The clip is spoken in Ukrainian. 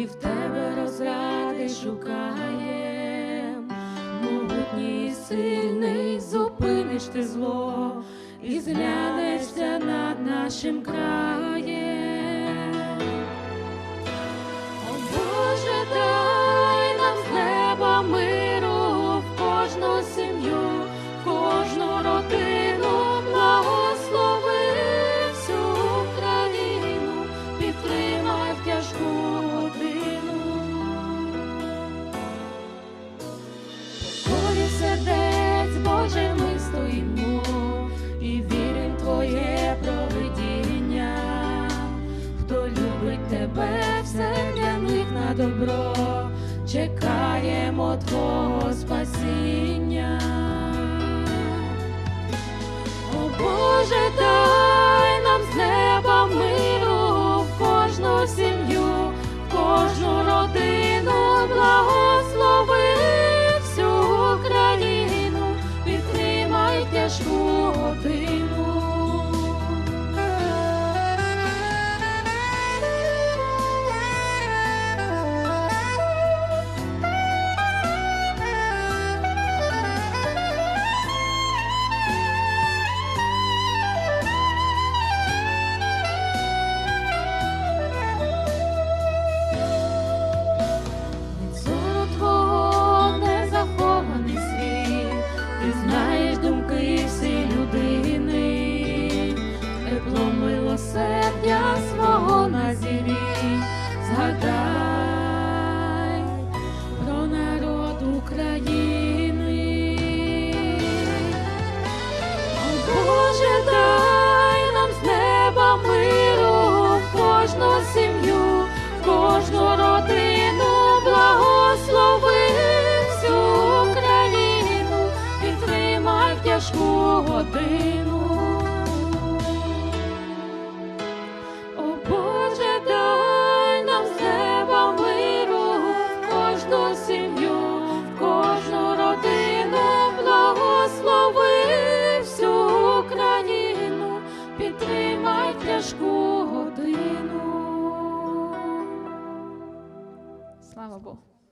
і в тебе розради шукаєм, могутній, сильний зупиниш ти зло і зглянешся над нашим краєм. Тебе, все для них на добро, чекаємо Твого спасіння. О Боже, дай нам з неба миру в кожну сім'ю, в кожну favor.